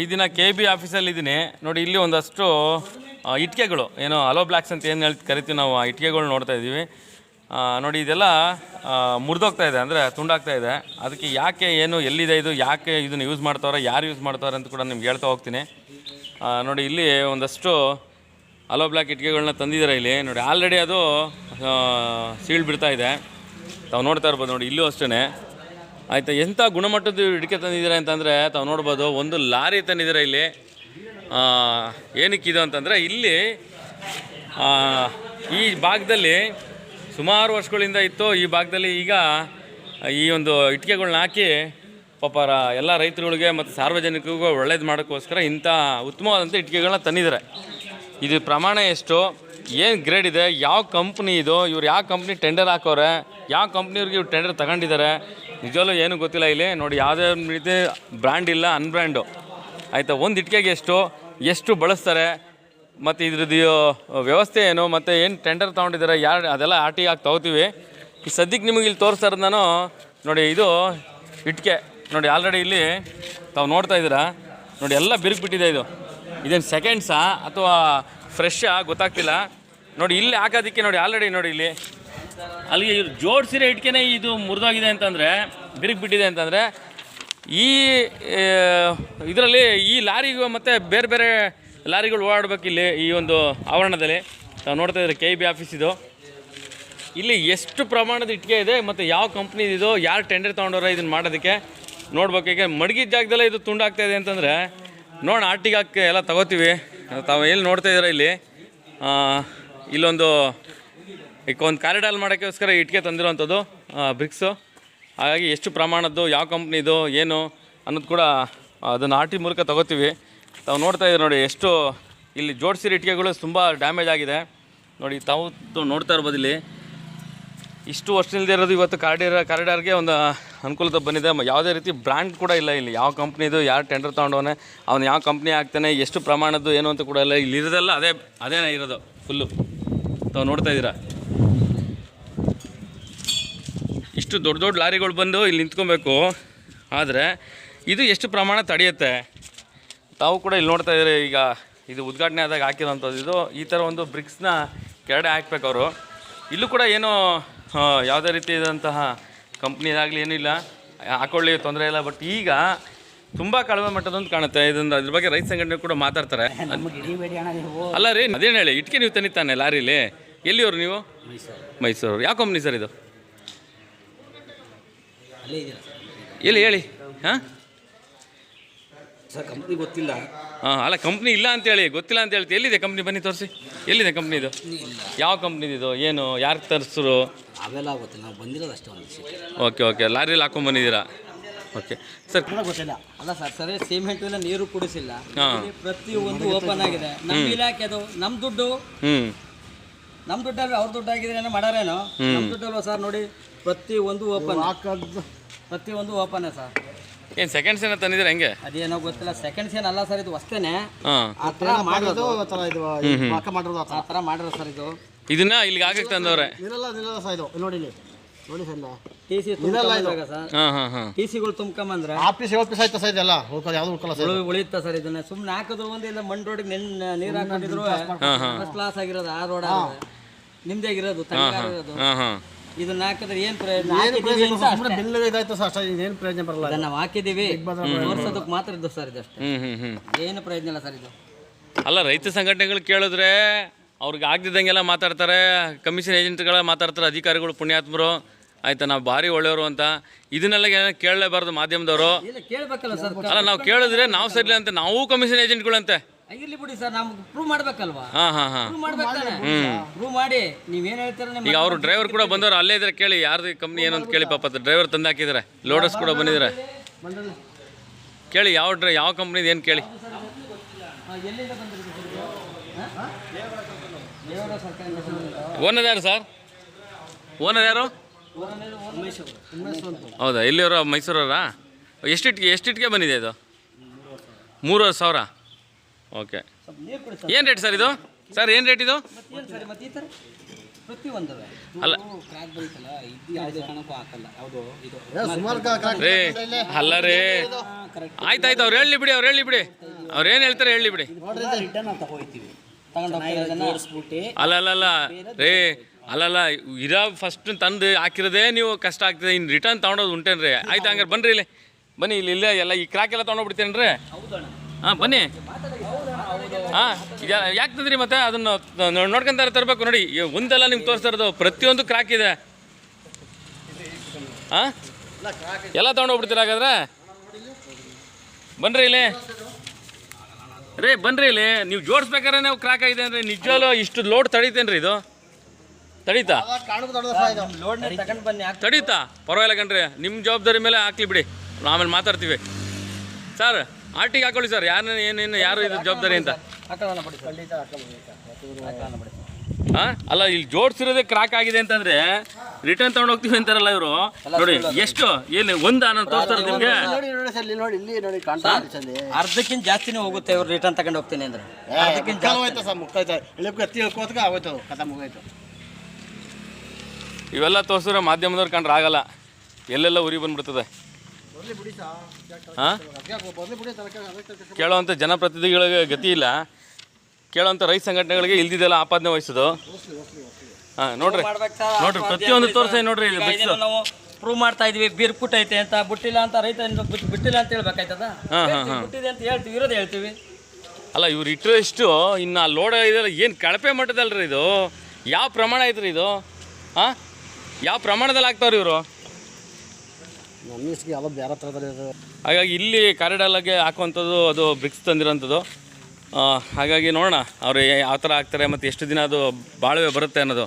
ಈ ದಿನ K B ಆಫೀಸಲ್ಲಿ ಇದ್ದೀನಿ ನೋಡಿ, ಇಲ್ಲಿ ಒಂದಷ್ಟು ಇಟ್ಕೆಗಳು. ಏನೋ ಅಲೋ ಬ್ಲ್ಯಾಕ್ಸ್ ಅಂತ ಏನು ಹೇಳ್ತಿ ಕರಿತೀವಿ ನಾವು, ಆ ಇಟ್ಕೆಗಳು ನೋಡ್ತಾ ಇದ್ದೀವಿ. ನೋಡಿ, ಇದೆಲ್ಲ ಮುರಿದೋಗ್ತಾ ಇದೆ, ಅಂದರೆ ತುಂಡಾಗ್ತಾ ಇದೆ. ಅದಕ್ಕೆ ಯಾಕೆ, ಏನು, ಎಲ್ಲಿದೆ ಇದು, ಯಾಕೆ ಇದನ್ನು ಯೂಸ್ ಮಾಡ್ತಾವ್ರೆ, ಯಾರು ಯೂಸ್ ಮಾಡ್ತಾವ್ರೆ ಅಂತ ಕೂಡ ನಿಮ್ಗೆ ಹೇಳ್ತಾ ಹೋಗ್ತೀನಿ. ನೋಡಿ, ಇಲ್ಲಿ ಒಂದಷ್ಟು ಅಲೋ ಬ್ಲ್ಯಾಕ್ ಇಟ್ಕೆಗಳನ್ನ ತಂದಿದ್ದಾರೆ ಇಲ್ಲಿ. ನೋಡಿ ಆಲ್ರೆಡಿ ಅದು ಸೀಳ್ ಬಿಡ್ತಾ ಇದೆ. ತಾವು ನೋಡ್ತಾ ಇರ್ಬೋದು, ನೋಡಿ, ಇಲ್ಲೂ ಅಷ್ಟೇ ಆಯಿತಾ ಎಂಥ ಗುಣಮಟ್ಟದ ಹಿಡಿಕೆ ತಂದಿದ್ದಾರೆ ಅಂತಂದರೆ, ತಾವು ನೋಡ್ಬೋದು, ಒಂದು ಲಾರಿ ತಂದಿದ್ದೀರಾ ಇಲ್ಲಿ. ಏನಕ್ಕಿದು ಅಂತಂದರೆ, ಇಲ್ಲಿ ಈ ಭಾಗದಲ್ಲಿ ಸುಮಾರು ವರ್ಷಗಳಿಂದ ಇತ್ತು, ಈ ಭಾಗದಲ್ಲಿ ಈಗ ಈ ಒಂದು ಇಟ್ಟಿಗೆಗಳ್ನ ಹಾಕಿ, ಪಾಪ ಎಲ್ಲ ರೈತರುಗಳಿಗೆ ಮತ್ತು ಸಾರ್ವಜನಿಕರಿಗೂ ಒಳ್ಳೇದು ಮಾಡೋಕ್ಕೋಸ್ಕರ ಇಂಥ ಉತ್ತಮವಾದಂಥ ಇಟ್ಟಿಗೆಗಳನ್ನ ತಂದಿದ್ದಾರೆ. ಇದು ಪ್ರಮಾಣ ಎಷ್ಟು? ಏನು ಗ್ರೇಡ್ ಇದೆ? ಯಾವ ಕಂಪ್ನಿ ಇದು? ಇವ್ರು ಯಾವ ಕಂಪ್ನಿ ಟೆಂಡರ್ ಹಾಕೋರೆ? ಯಾವ ಕಂಪ್ನಿಯವ್ರಿಗೆ ಇವ್ರು ಟೆಂಡರ್ ತಗೊಂಡಿದ್ದಾರೆ ನಿಜವಲ್ಲೂ ಏನೂ ಗೊತ್ತಿಲ್ಲ ಇಲ್ಲಿ. ನೋಡಿ, ಯಾವುದೇ ರೀತಿ ಬ್ರ್ಯಾಂಡ್ ಇಲ್ಲ ಅನ್ಬ್ರ್ಯಾಂಡು ಆಯಿತಾ? ಒಂದು ಇಟ್ಕೆಗೆ ಎಷ್ಟು? ಎಷ್ಟು ಬಳಸ್ತಾರೆ? ಮತ್ತು ಇದ್ರದ್ದು ವ್ಯವಸ್ಥೆ ಏನು? ಮತ್ತು ಏನು ಟೆಂಡರ್ ತೊಗೊಂಡಿದ್ದಾರೆ ಯಾರು ಅದೆಲ್ಲ ಆರ್ ಟಿ ಆಗಿ ತೊಗೋತೀವಿ. ಸದ್ಯಕ್ಕೆ ನಿಮಗೆ ಇಲ್ಲಿ ತೋರಿಸ್ತಾ ನಾನು, ನೋಡಿ, ಇದು ಇಟ್ಕೆ. ನೋಡಿ ಆಲ್ರೆಡಿ ಇಲ್ಲಿ ತಾವು ನೋಡ್ತಾ ಇದ್ದೀರಾ? ನೋಡಿ, ಎಲ್ಲ ಬಿರುಗ್ಬಿಟ್ಟಿದೆ ಇದು. ಇದೇನು ಸೆಕೆಂಡ್ಸಾ ಅಥವಾ ಫ್ರೆಶ್ಶಾ ಗೊತ್ತಾಗ್ತಿಲ್ಲ. ನೋಡಿ, ಇಲ್ಲಿ ಹಾಕೋದಕ್ಕೆ ನೋಡಿ ಆಲ್ರೆಡಿ ನೋಡಿ ಇಲ್ಲಿ. ಅಲ್ಲಿಗೆ ಇವ್ರು ಜೋಡಿಸಿರೋ ಇಟ್ಕೆನೇ ಇದು ಮುರಿದೋಗಿದೆ ಅಂತಂದರೆ ಬಿರುಗ್ಬಿಟ್ಟಿದೆ ಅಂತಂದರೆ, ಈ ಇದರಲ್ಲಿ ಈ ಲಾರಿಗೂ ಮತ್ತು ಬೇರೆ ಬೇರೆ ಲಾರಿಗಳು ಓಡಾಡ್ಬೇಕು ಇಲ್ಲಿ ಈ ಒಂದು ಆವರಣದಲ್ಲಿ. ನಾವು ನೋಡ್ತಾ ಇದ್ರೆ ಕೆ ಬಿ ಆಫೀಸ್ ಇದು. ಇಲ್ಲಿ ಎಷ್ಟು ಪ್ರಮಾಣದ ಇಟ್ಟಿಗೆ ಇದೆ ಮತ್ತು ಯಾವ ಇದು, ಯಾರು ಟೆಂಡರ್ ತೊಗೊಂಡವ್ರೆ ಇದನ್ನು ಮಾಡೋದಕ್ಕೆ ನೋಡ್ಬೇಕು. ಈಗ ಮಡಗಿದ ಜಾಗದಲ್ಲೇ ಇದು ತುಂಡಾಗ್ತಾಯಿದೆ ಅಂತಂದರೆ ನೋಡಿ ಆರ್ಟಿಗೆ ಹಾಕಿ ಎಲ್ಲ ತಗೋತೀವಿ. ತಾವು ಎಲ್ಲಿ ನೋಡ್ತಾ ಇದ್ದೀರ ಇಲ್ಲಿ? ಇಲ್ಲೊಂದು ಈಗ ಒಂದು ಕಾರಿಡಾಲ್ ಮಾಡೋಕ್ಕೋಸ್ಕರ ಇಟ್ಕೆ ತಂದಿರೋವಂಥದ್ದು ಬ್ರಿಕ್ಸು ಹಾಗಾಗಿ ಎಷ್ಟು ಪ್ರಮಾಣದ್ದು, ಯಾವ ಕಂಪ್ನಿದು ಏನು ಅನ್ನೋದು ಕೂಡ ಅದನ್ನು ಆರ್ ಮೂಲಕ ತಗೋತೀವಿ. ತಾವು ನೋಡ್ತಾ ಇದ್ದೀರಿ ನೋಡಿ, ಎಷ್ಟು ಇಲ್ಲಿ ಜೋಡಿಸಿರೋ ಇಟ್ಟಿಗೆಗಳು ತುಂಬ ಡ್ಯಾಮೇಜ್ ಆಗಿದೆ. ನೋಡಿ, ತಾವು ನೋಡ್ತಾ ಇರ್ಬೋದು ಇಲ್ಲಿ. ಇಷ್ಟು ವರ್ಷದಿಂದ ಇರೋದು ಇವತ್ತು ಕಾರಿಡಾರ್ ಕಾರಿಡಾರ್ಗೆ ಒಂದು ಅನುಕೂಲತೆ ಬಂದಿದೆ. ಯಾವುದೇ ರೀತಿ ಬ್ರ್ಯಾಂಡ್ ಕೂಡ ಇಲ್ಲ ಇಲ್ಲಿ. ಯಾವ ಕಂಪ್ನಿದು ಯಾರು ಟೆಂಡರ್ ತೊಗೊಂಡವನೆ, ಅವ್ನು ಯಾವ ಕಂಪ್ನಿ ಆಗ್ತಾನೆ, ಎಷ್ಟು ಪ್ರಮಾಣದ್ದು, ಏನು ಅಂತ ಕೂಡ ಇಲ್ಲ. ಇಲ್ಲಿ ಇರೋದೆಲ್ಲ ಅದೇ, ಅದೇನೇ ಇರೋದು ಫುಲ್ಲು ತಾವು ನೋಡ್ತಾ ಇದ್ದೀರಾ? ಇಷ್ಟು ದೊಡ್ಡ ದೊಡ್ಡ ಲಾರಿಗಳು ಬಂದು ಇಲ್ಲಿ ನಿಂತ್ಕೊಬೇಕು. ಆದರೆ, ಇದು ಎಷ್ಟು ಪ್ರಮಾಣ ತಡೆಯುತ್ತೆ? ತಾವು ಕೂಡ ಇಲ್ಲಿ ನೋಡ್ತಾ ಇದ್ದೀರಿ, ಈಗ ಇದು ಉದ್ಘಾಟನೆ ಆದಾಗ ಹಾಕಿರೋಂಥದ್ದು ಇದು. ಈ ಥರ ಒಂದು ಬ್ರಿಕ್ಸ್ನ ಕೆರಡೆ ಹಾಕ್ಬೇಕು ಅವರು. ಇಲ್ಲೂ ಕೂಡ ಏನೋ ಯಾವುದೇ ರೀತಿ ರೀತಿಯಾದಂತಹ ಕಂಪ್ನಿದಾಗಲಿ ಏನೂ ಇಲ್ಲ. ಹಾಕೊಳ್ಳಿ ತೊಂದರೆ ಇಲ್ಲ. ಬಟ್ ಈಗ ತುಂಬ ಕಡಿಮೆ ಮಟ್ಟದೊಂದು ಕಾಣುತ್ತೆ. ಇದೊಂದು ಅದ್ರ ಬಗ್ಗೆ ರೈತ ಸಂಘಟನೆ ಕೂಡ ಮಾತಾಡ್ತಾರೆ. ಅಲ್ಲ ರೀ ಅದೇನು ಹೇಳಿ? ಇಟ್ಕೆ ನೀವು ತನಿತಾನೆ ಲಾರಿಲಿ? ಎಲ್ಲಿಯವರು ನೀವು? ಮೈಸೂರು. ಯಾವ ಕಂಪ್ನಿ ಸರ್ ಇದು? ಎಲ್ಲಿ ಹೇಳಿ? ಹಾಂ? ಸರ್ ಕಂಪ್ನಿ ಗೊತ್ತಿಲ್ಲ. ಹಾಂ ಅಲ್ಲ ಕಂಪ್ನಿ ಇಲ್ಲ ಅಂತೇಳಿ ಗೊತ್ತಿಲ್ಲ ಅಂತ ಹೇಳ್ತೀವಿ ಎಲ್ಲಿದೆ ಕಂಪ್ನಿ ಬನ್ನಿ ತೋರಿಸಿ. ಎಲ್ಲಿದೆ ಕಂಪ್ನಿ ಇದು? ಯಾವ ಕಂಪ್ನಿದಿದು ಇದು? ಏನು? ಯಾರು ತರಿಸ್ರು? ಅವೆಲ್ಲ ಆಗುತ್ತೆ. ನಾವು ಬಂದಿರೋದು ಅಷ್ಟೇ ಒಂದು ವಿಷಯ. ಓಕೆ ಓಕೆ ಹಾಕೊಂಡು ಬಂದಿದ್ದೀರಾ? ಓಕೆ ಸರ್ ಗೊತ್ತಿಲ್ಲ. ಅಲ್ಲ ಸರ್ ಸರಿ ಸಿಮೆಂಟ್ ಎಲ್ಲ ನೀರು ಕುಡಿಸಿಲ್ಲ. ಪ್ರತಿ ಇಲ್ಲಿ ಪ್ರತಿಯೊಂದು ಓಪನ್ ಆಗಿದೆ. ನಮ್ಮ ಇಲಾಖೆ ಅದು. ನಮ್ಮ ದುಡ್ಡು. ಹ್ಞೂ ನಮ್ಮ ದುಡ್ಡಲ್ಲಿ ಅವ್ರ ದುಡ್ಡು ಆಗಿದ್ರೆ ಏನೋ ಮಾಡಾರೇನೋ? ನಮ್ಮ ದುಡ್ಡಲ್ವ ಸರ್ ನೋಡಿ ಪ್ರತಿ ಒಂದು ಓಪನ್ ಪ್ರತಿ ಒಂದು ಓಪನ್ ಸರ್ ಏನು ಸೆಕೆಂಡ್ಸ್ ಏನೋ ತಂದಿದ್ದೀರಾ ಹೆಂಗೆ? ಅದೇನೋ ಗೊತ್ತಿಲ್ಲ ಸೆಕೆಂಡ್ಸ್ ಏನಲ್ಲ ಸರ್ ಇದು ವಸ್ತೇನೆ ಹಾಂ. ಆ ಥರ ಮಾಡಿರೋದು. ಮಾಡಿರೋದು ಆ ಥರ ಮಾಡಿರೋ ಸರ್ ಇದು. ಇದನ್ನ ಇಲ್ಲಿಗೆ ಆಗಕ್ಕೆ ತಂದವ್ರೆ? ನಿಲ್ಲಲ್ಲ ನಿಲ್ಲಲ್ಲ ಸರ್ ಇದು ಇಲ್ಲಿ ನೋಡಿ ಇಲ್ಲಿ. ನೋಡಿ ಸರ್ ಟಿ ಸಿ ತುಂಬ್ಕೊಂಬಂದಾಗ ಸರ್ ಹಾಂ ಹಾಂ ಹಾಂ. ಟಿ ಸಿಗಳು ತುಂಬ್ಕೊಂಬಂದ್ರೆ? ಆಫೀಸ್ ಏಳು ಪೀಸ್ ಆಯ್ತಾ ಸರ್ ಇದೆಲ್ಲ ಉಳ್ಕೊಳ್ಳಿ ಯಾವುದು ಉಳ್ಕೊಳ್ಳಲ್ಲ ಸರ್ ಉಳಿ ಉಳಿಯುತ್ತ ಸರ್ ಇದನ್ನ? ಸುಮ್ಮನೆ ಹಾಕೋದು ಒಂದು ಇಲ್ಲ ಮಣ್ಣು ರೋಡಿಗೆ ನೆನ್ ನೀರು ಹಾಕೊಂಡಿದ್ರು ಫಸ್ಟ್ ಕ್ಲಾಸ್ ಆಗಿರೋದು ಆ ರೋಡ್ ನಿಮ್ದೇ ಆಗಿರೋದು ತಣ್ಣಗಾಗಿರೋದು ಹಾಂ ಹಾಂ. ಇದನ್ನ ಹಾಕಿದ್ರೆ ಏನ್ ಪ್ರಯೋಜನ? ಪ್ರಯೋಜನ ಅಂತ ಬಿಲ್ ಇದಾಯ್ತು ಸರ್ ಅಷ್ಟೇ. ಏನು ಪ್ರಯೋಜನ ಬರಲ್ಲ ಅದನ್ನ ನಾವು ಹಾಕಿದೀವಿ ತೋರ್ಸೋದಕ್ಕೆ ಮಾತ್ರ ಇದ್ದು ಸರ್ ಇದಷ್ಟೇ ಹ್ಞೂ ಹ್ಞೂ ಹ್ಞೂ ಏನು ಪ್ರಯೋಜನ ಇಲ್ಲ ಸರ್ ಇದು. ಅಲ್ಲ ರೈತ ಸಂಘಟನೆಗಳು ಕೇಳಿದ್ರೆ ಅವ್ರಿಗೆ ಆಗ್ದಿದ್ದಂಗೆಲ್ಲ ಮಾತಾಡ್ತಾರೆ. ಕಮಿಷನ್ ಏಜೆಂಟ್ಗಳ ಮಾತಾಡ್ತಾರೆ ಅಧಿಕಾರಿಗಳು ಪುಣ್ಯಾತ್ಮರು. ಆಯ್ತಾ ನಾವು ಭಾರಿ ಒಳ್ಳೆಯವರು ಅಂತ. ಇದನ್ನೆಲ್ಲ ಏನೋ ಕೇಳಲೇಬಾರ್ದು ಮಾಧ್ಯಮದವರು. ಇಲ್ಲ ಕೇಳ್ಬೇಕಲ್ಲ ಸರ್. ಅಲ್ಲ ನಾವು ಕೇಳಿದ್ರೆ ನಾವು ಸರಿ ಅಂತ ನಾವು ಕಮಿಷನ್ ಏಜೆಂಟ್ಗಳಂತೆ. ಇರ್ಲಿ ಬಿಡಿ ಸರ್ ನಮ್ಗೆ ಪ್ರೂವ್ ಮಾಡ್ಬೇಕಲ್ವಾ? ಹಾಂ ಹಾಂ ಹಾಂ. ಪ್ರೂವ್ ಮಾಡ್ಬೇಕಾನೆ ಪ್ರೂವ್ ಮಾಡಿ ನೀವೇನ್ ಹೇಳ್ತೀರ ನಿಮ್ಮ ಈಗ ಅವರು ಡ್ರೈವರ್ ಕೂಡ ಬಂದವರು ಅಲ್ಲೇ ಇದ್ರೆ ಕೇಳಿ ಯಾರ್ದು ಕಂಪ್ನಿ ಏನು ಅಂತ ಕೇಳಿ ಪಾಪ ಡ್ರೈವರ್ ತಂದು ಹಾಕಿದ್ದಾರೆ ಲೋಡರ್ಸ್ ಕೂಡ ಬಂದಿದ್ದಾರೆ ಕೇಳಿ ಯಾವ ಡ್ರೈ ಯಾವ ಕಂಪ್ನಿದು ಏನು ಕೇಳಿ. ಆ, ಎಲ್ಲಿಂದ ಬಂದಿರೋದು ಸರ್ ಇದು? ಹಾ? ದೇವರ ಸರ್ಕಾರಿ ಬಸ್ಸಿನಿಂದ. ಓನರ್ ಯಾರು ಸರ್? ಓನರ್ ಯಾರು? ಊರನೇದು ಊರು ಮೈಸೂರು ಹೌದಾ ಎಲ್ಲಿಯವರ ಮೈಸೂರವರಾ? ಎಷ್ಟಿಟ್ಗೆ ಎಷ್ಟಿಟ್ಗೆ ಬಂದಿದೆ ಇದು? ಮೂರುವರೆ ಸಾವಿರ? ಓಕೆ. ಸ್ವಲ್ಪ ನೀರು ಕುಡಿ ಸರ್. ಏನು ರೇಟ್ ಸರ್ ಇದು? ಸರ್ ಏನು ರೇಟ್ ಇದು? ಮತ್ತೆ ಏನು ಸರ್ ಮತ್ತೆ ಈ ಥರ ಪ್ರತಿಯೊಂದು ಅಲ್ಲ. ರೇ ಅಲ್ಲ ರೇ. ಕರೆಕ್ಟ್ ಆಯ್ತಾಯ್ತು ಅವ್ರು ಹೇಳಿ ಬಿಡಿ ಅವ್ರು ಹೇಳಿ ಬಿಡಿ. ಅವ್ರು ಏನು ಹೇಳ್ತಾರೆ ಹೇಳಿ ಬಿಡಿ. ಅಲ್ಲ ಅಲ್ಲ ಅಲ್ಲ. ರೇ ಅಲ್ಲಲ್ಲ ಇರೋ ಫಸ್ಟ್ ತಂದು ಹಾಕಿರೋದೇ ನೀವು ಕಷ್ಟ ಆಗ್ತದೆ. ಇನ್ನು ರಿಟರ್ನ್ ತೊಗೊಂಡೋದು ಉಂಟೇನ್ರಿ. ಆಯ್ತು ಹಂಗಾರೆ ಬನ್ರಿ ಇಲ್ಲಿ. ಬನ್ನಿ ಇಲ್ಲಿ ಇಲ್ಲೇ ಎಲ್ಲ ಈ ಕ್ರಾಕ್ ಎಲ್ಲ ತೊಗೊಂಡೋಗ್ಬಿಡ್ತೇನ್ರಿ ಹೌದಣ್ಣ. ಹಾಂ, ಬನ್ನಿ. ಹಾಂ ಯಾಕೆ ತಂದ್ರಿ ಮತ್ತೆ? ಅದನ್ನು ನೋಡ್ಕೊಂತಾರೆ ತರಬೇಕು, ನೋಡಿ. ಒಂದಲ್ಲ ನಿಮ್ಗೆ ತೋರಿಸ್ತಾ ಇರೋದು, ಪ್ರತಿಯೊಂದು ಕ್ರಾಕ್ ಇದೆ. ಹಾಂ? ಎಲ್ಲ ತೊಗೊಂಡೋಗ್ಬಿಡ್ತೀರ ಹಾಗಾದ್ರೆ? ಬನ್ರಿ ಇಲ್ಲಿ. ರೇ, ಬನ್ರಿ ಇಲ್ಲಿ. ನೀವು ಜೋಡಿಸ್ಬೇಕಾದ್ರೆ ನಾವು ಕ್ರಾಕ್ ಆಗಿದೆ ಅಂದರೆ ನಿಜವಾಗ್ಲೂ ಇಷ್ಟು ಲೋಡ್ ತಡೀತೇನ್ರಿ ಇದು? ತಡೀತಾ? ಇದು ತಡೀತಾ? ಪರವಾಗಿಲ್ಲ ಕಣ್ರಿ. ನಿಮ್ಮ ಜವಾಬ್ದಾರಿ ಮೇಲೆ ಹಾಕ್ಲಿ ಬಿಡಿ. ಆಮೇಲೆ ಮಾತಾಡ್ತೀವಿ. ಸರ್ ಆರ್ಟಿಗೆ ಹಾಕೊಳ್ಳಿ ಸರ್ ಯಾರು ಏನೇನು ಯಾರು ಇದು ಜವಾಬ್ದಾರಿ ಅಂತ? ಹಾಂ ಅಲ್ಲ ಇಲ್ಲಿ ಜೋಡಿಸಿರೋದೇ ಕ್ರಾಕ್ ಆಗಿದೆ ಅಂತಂದ್ರೆ ರಿಟರ್ನ್ ತಗೊಂಡು ಹೋಗ್ತೀವಿ ಅಂತಾರಲ್ಲ ಇವರು. ನೋಡಿ ಎಷ್ಟು? ಏನು ಒಂದ ನಾನು ತೋರಿಸ್ತಾರೆ ನಿಮಗೆ? ನೋಡಿ ನೋಡಿ ಸರ್ ಇಲ್ಲಿ ನೋಡಿ ಇಲ್ಲಿ ನೋಡಿ ಕಾಣ್ತಾ ಇದೆ ಅರ್ಧಕ್ಕಿಂತ ಜಾಸ್ತಿನೇ ಹೋಗುತ್ತೆ ಇವ್ರು ರಿಟರ್ನ್ ತಗೊಂಡು ಹೋಗ್ತೀನಿ ಅಂದ್ರೆ. ಅರ್ಧಕ್ಕಿಂತ ಇವೆಲ್ಲ ತೋರಿಸಿದ್ರೆ ಮಾಧ್ಯಮದವ್ರು ಕಂಡ್ರೆ ಆಗಲ್ಲ. ಎಲ್ಲೆಲ್ಲ ಉರಿ ಬಂದ್ಬಿಡ್ತದೆ. ಹಾಂ? ಕೇಳೋವಂಥ ಜನಪ್ರತಿನಿಧಿಗಳಿಗೆ ಗತಿ ಇಲ್ಲ. ಕೇಳೋವಂಥ ರೈತ ಸಂಘಟನೆಗಳಿಗೆ ಇಲ್ದಿದ್ದೆಲ್ಲ ಆಪಾದನೆ ವಹಿಸೋದು. ಹಾಂ ನೋಡ್ರಿ. ನೋಡ್ರಿ ಪ್ರತಿಯೊಂದು ತೋರಿಸಿ ನೋಡ್ರಿ ಇಲ್ಲಿ ನಾವು ಪ್ರೂವ್ ಮಾಡ್ತಾ ಇದೀವಿ ಬೀರ್ ಐತೆ ಅಂತ ಬಿಟ್ಟಿಲ್ಲ ಅಂತ ರೈತ ಬಿಟ್ಟಿಲ್ಲ ಅಂತ ಹೇಳ್ಬೇಕಾಯ್ತದ? ಹಾಂ ಹಾಂ ಹೇಳ್ತೀವಿ, ಬುಟ್ಟಿದೆ ಅಂತ ಹೇಳ್ತೀವಿ ಇರೋದು ಹೇಳ್ತೀವಿ. ಅಲ್ಲ ಇವ್ರು ಇಟ್ಟರೆ ಇಷ್ಟು ಇನ್ನು ಲೋಡ ಇದೆಲ್ಲ ಏನು ಕಳಪೆ ಮಟ್ಟದಲ್ರಿ ಇದು? ಯಾವ ಪ್ರಮಾಣ ಐತ್ರಿ ಇದು? ಹಾಂ? ಯಾವ ಪ್ರಮಾಣದಲ್ಲಿ ಆಗ್ತಾವ್ರಿ ಇವರು? ಬೇರೆ ಹಾಗಾಗಿ ಇಲ್ಲಿ ಕಾರಿಡಾಲಾಗೆ ಹಾಕುವಂಥದ್ದು ಅದು ಬ್ರಿಕ್ಸ್ ತಂದಿರೋಂಥದ್ದು. ಹಾಗಾಗಿ ನೋಡೋಣ, ಅವ್ರು ಯಾವ ಥರ ಹಾಕ್ತಾರೆ ಮತ್ತು ಎಷ್ಟು ದಿನ ಅದು ಬಾಳುವೆ ಬರುತ್ತೆ ಅನ್ನೋದು.